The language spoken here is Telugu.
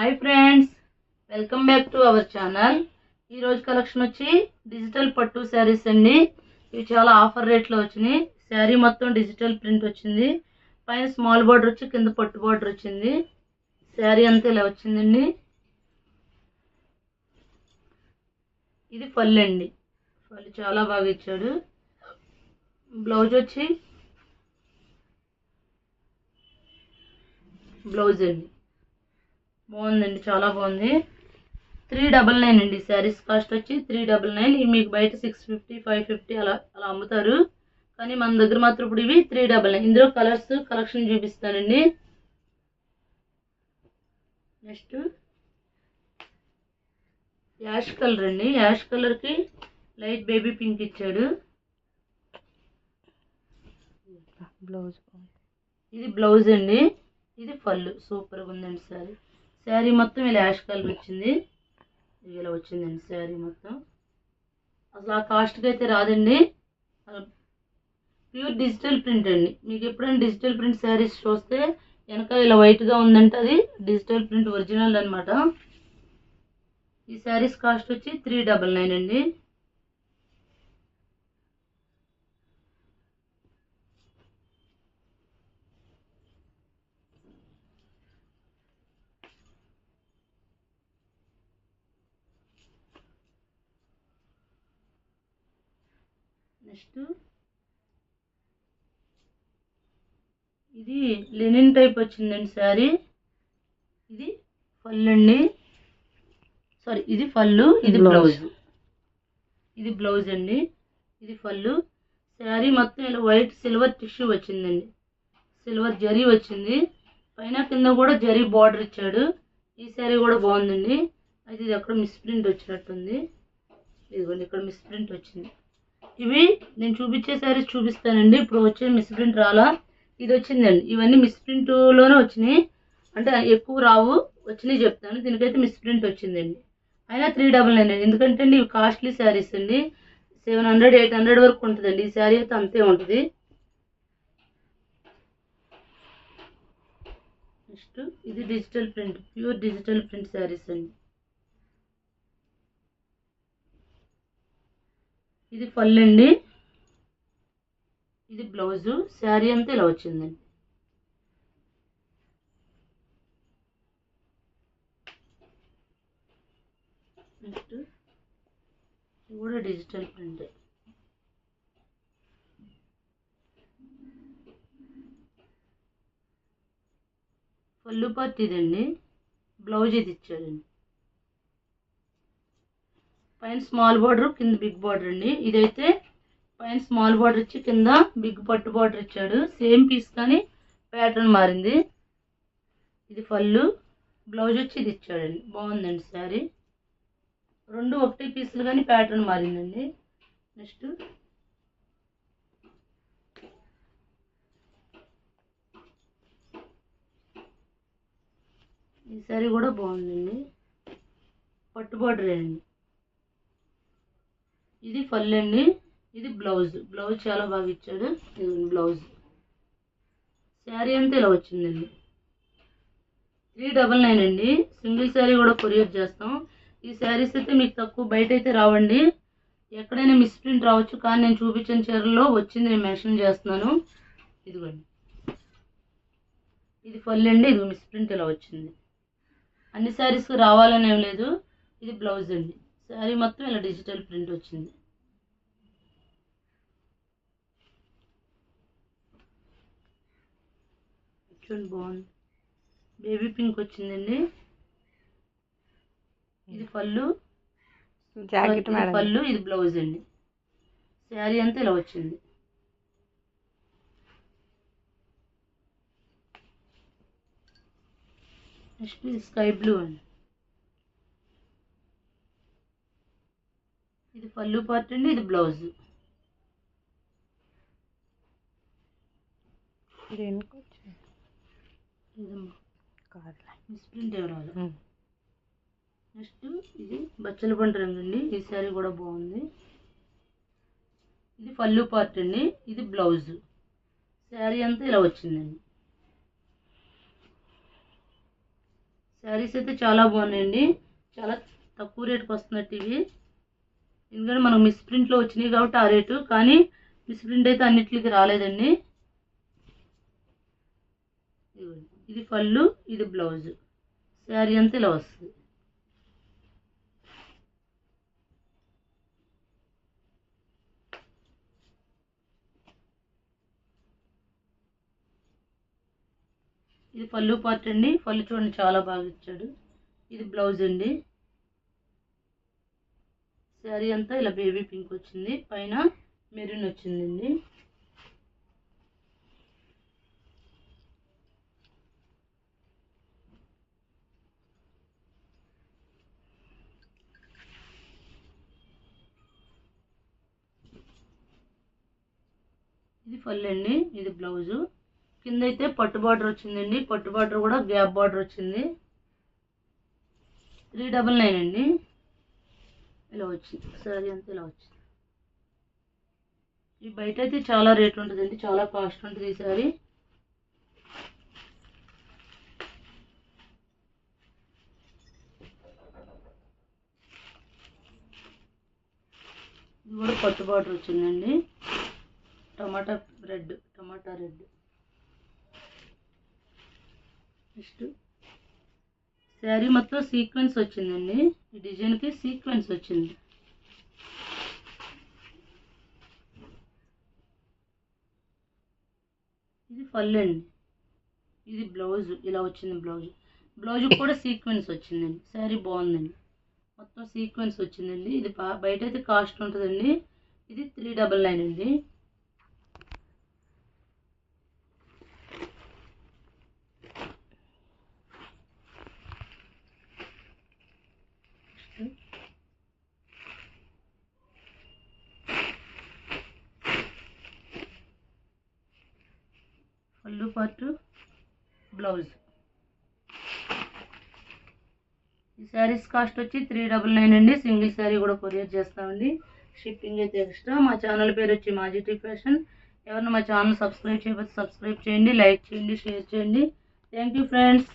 Hi friends welcome back to our channel ఈ రోజు కలెక్షన్ వచ్చి డిజిటల్ పట్టు శారీస్ అండి. ఇవి చాలా ఆఫర్ రేట్లో వచ్చినాయి. శారీ మొత్తం డిజిటల్ ప్రింట్ వచ్చింది. పైన స్మాల్ బార్డర్ వచ్చి కింద పట్టు బార్డర్ వచ్చింది. శారీ అంతా ఇలా వచ్చిందండి. ఇది ఫల్ అండి. ఫల్ చాలా బాగా ఇచ్చాడు. బ్లౌజ్ వచ్చి బ్లౌజ్ అండి. బాగుందండి చాలా బాగుంది. త్రీ డబల్ నైన్ అండి శారీస్ కాస్ట్ వచ్చి త్రీ డబల్ నైన్. ఇవి మీకు బయట సిక్స్ ఫిఫ్టీ ఫైవ్ ఫిఫ్టీ అలా అలా అమ్ముతారు. కానీ మన దగ్గర మాత్రం ఇప్పుడు ఇవి త్రీ డబల్ నైన్. ఇందులో కలర్స్ కలెక్షన్ చూపిస్తానండి. నెక్స్ట్ యాష్ కలర్ అండి. యాష్ కలర్కి లైట్ బేబీ పింక్ ఇచ్చాడు. బ్లౌజ్. ఇది బ్లౌజ్ అండి. ఇది పళ్ళు. సూపర్గా ఉందండి శారీ. శారీ మొత్తం ఇలా యాష్ కలర్ వచ్చింది. ఇలా వచ్చిందండి శారీ మొత్తం. అసలు ఆ కాస్ట్కి అయితే రాదండి. ప్యూర్ డిజిటల్ ప్రింట్ అండి. మీకు ఎప్పుడైనా డిజిటల్ ప్రింట్ శారీస్ చూస్తే వెనక ఇలా వైట్గా ఉందంటే అది డిజిటల్ ప్రింట్ ఒరిజినల్ అన్నమాట. ఈ శారీస్ కాస్ట్ వచ్చి త్రీ డబల్ నైన్ అండి. నెక్స్ట్. ఇది లెనిన్ టైప్ వచ్చిందండి శారీ ఇది పళ్ళు అండి సారీ ఇది పళ్ళు ఇది. బ్లౌజ్. ఇది బ్లౌజ్ అండి. ఇది పళ్ళు శారీ మొత్తం ఇలా వైట్ సిల్వర్ టిష్యూ వచ్చిందండి. సిల్వర్ జరీ వచ్చింది. పైన కింద కూడా జరీ బార్డర్ ఇచ్చాడు. ఈ శారీ కూడా బాగుందండి. అయితే ఇది అక్కడ మిస్ప్రింట్ వచ్చినట్టుంది. ఇదిగోండి ఇక్కడ మిస్ప్రింట్ వచ్చింది. ఇవి నేను చూపించే శారీస్ చూపిస్తానండి. ఇప్పుడు వచ్చే మిస్ప్రింట్ రాలా? ఇది వచ్చిందండి. ఇవన్నీ మిస్ప్రింట్లోనే వచ్చినాయి. అంటే ఎక్కువ రావు. వచ్చినాయి చెప్తాను. దీనికైతే మిస్ప్రింట్ వచ్చిందండి. అయినా త్రీ డబల్ నైన్ అండి ఎందుకంటే అండి ఇవి కాస్ట్లీ శారీస్ అండి. సెవెన్ హండ్రెడ్ ఎయిట్ హండ్రెడ్ వరకు ఉంటుందండి. ఈ శారీ అయితే అంతే ఉంటుంది. నెక్స్ట్ ఇది digital print pure digital print saris అండి. ఇది పళ్ళు అండి ఇది బ్లౌజు. శారీ అంతా ఇలా వచ్చిందండి నెక్స్ట్ ఇది కూడా డిజిటల్ ప్రింట్. పళ్ళు పట్టు ఇదండి బ్లౌజ్ ఇది ఇచ్చాడండి. పైన స్మాల్ బార్డర్ కింద బిగ్ బార్డర్ అండి. ఇదైతే పైన స్మాల్ బార్డర్ ఇచ్చి కింద బిగ్ పట్టు బార్డర్ ఇచ్చాడు. సేమ్ పీస్ కానీ ప్యాటర్న్ మారింది. ఇది పళ్ళు బ్లౌజ్ వచ్చి ఇది ఇచ్చాడండి. బాగుందండి శారీ. రెండు ఒకటి పీసులు కానీ ప్యాటర్న్ మారిందండి. నెక్స్ట్. ఈ శారీ కూడా బాగుందండి. పట్టు బార్డర్ అండి. ఇది పళ్ళు అండి. ఇది బ్లౌజ్. బ్లౌజ్ చాలా బాగా ఇచ్చాడు. ఇది బ్లౌజ్. శారీ అంతా ఇలా వచ్చిందండి. త్రీ డబల్ నైన్ అండి. సింగిల్ శారీ కూడా కొరియర్ చేస్తాం. ఈ శారీస్ అయితే మీకు తక్కువ బయట అయితే రావండి. ఎక్కడైనా మిస్ప్రింట్ రావచ్చు. కానీ నేను చూపించిన చీరలో వచ్చింది నేను మెన్షన్ చేస్తున్నాను. ఇదిగోండి. ఇది పళ్ళు అండి. ఇది మిస్ప్రింట్ ఇలా వచ్చింది. అన్ని శారీస్ రావాలని ఏం లేదు. ఇది బ్లౌజ్ అండి. శారీ మొత్తం ఇలా డిజిటల్ ప్రింట్ వచ్చింది. చూడండి బాగుంది. బేబీ పింక్ వచ్చిందండి. ఇది పళ్ళు. జాకెట్ పళ్ళు ఇది బ్లౌజ్ అండి. శారీ అంతా ఇలా వచ్చింది. నెక్స్ట్ స్కై బ్లూ అండి ఇది పళ్ళు పార్ట్ అండి ఇది బ్లౌజ్. ఉమ్. నెక్స్ట్ ఇది బచ్చల పంట రంగు అండి ఈ శారీ కూడా బాగుంది. ఇది పళ్ళు పార్ట్ అండి ఇది బ్లౌజ్. శారీ అంతా ఇలా వచ్చిందండి. శారీస్ అయితే చాలా బాగున్నాయండి. చాలా తక్కువ రేటుకి వస్తున్నట్టు ఇవి. ఎందుకంటే మనకు మిస్ ప్రింట్లో వచ్చినాయి కాబట్టి ఆ రేటు కానీ మిస్ ప్రింట్ అయితే అన్నిటికి రాలేదండి. ఇది పళ్ళు ఇది బ్లౌజ్ శారీ అంతా ఇలా వస్తుంది. ఇది పళ్ళు పార్ట్ అండి. పళ్ళు చూడండి చాలా బాగా ఇచ్చాడు. ఇది బ్లౌజ్ అండి. శారీ అంతా ఇలా బేబీ పింక్ వచ్చింది. పైన మెరూన్ వచ్చిందండి. ఇది ఫల్ అండి. ఇది బ్లౌజు. కింద అయితే పట్టు బార్డర్ వచ్చిందండి. పట్టు బార్డర్ కూడా గ్యాప్ బార్డర్ వచ్చింది. త్రీ డబల్ నైన్ అండి. ఇలా వచ్చింది సరే అంతా ఇలా వచ్చింది ఈ బయట అయితే చాలా రేట్ ఉంటుందండి చాలా కాస్ట్ ఉంటుంది ఈ సారీ. ఇది కూడా పట్టు బార్డర్ వచ్చిందండి. Tomato red tomato red. Next. Sari మొత్తం సీక్వెన్స్ వచ్చిందండి. ఈ డిజైన్కి సీక్వెన్స్ వచ్చింది. ఇది పళ్ళు అండి. ఇది బ్లౌజ్ ఇలా వచ్చింది బ్లౌజ్ బ్లౌజ్ కూడా సీక్వెన్స్ వచ్చిందండి. శారీ బాగుందండి. మొత్తం సీక్వెన్స్ వచ్చిందండి. ఇది బయట అయితే కాస్ట్ ఉంటుందండి. ఇది త్రీ డబల్ నైన్ అండి పళ్ళు పార్ట్ బ్లౌజ్ ఈ శారీస్ కాస్ట్ వచ్చి త్రీ డబల్ నైన్ అండి. సింగిల్ శారీ కూడా కొరియర్ చేస్తామండి. షిప్పింగ్ అయితే ఎక్స్ట్రా మా ఛానల్ పేరు వచ్చి మాజిటీ ఫ్యాషన్ ఎవరైనా మా ఛానల్ సబ్స్క్రైబ్ చేయకపోతే సబ్స్క్రైబ్ చేయండి లైక్ చేయండి షేర్ చేయండి. Thank you friends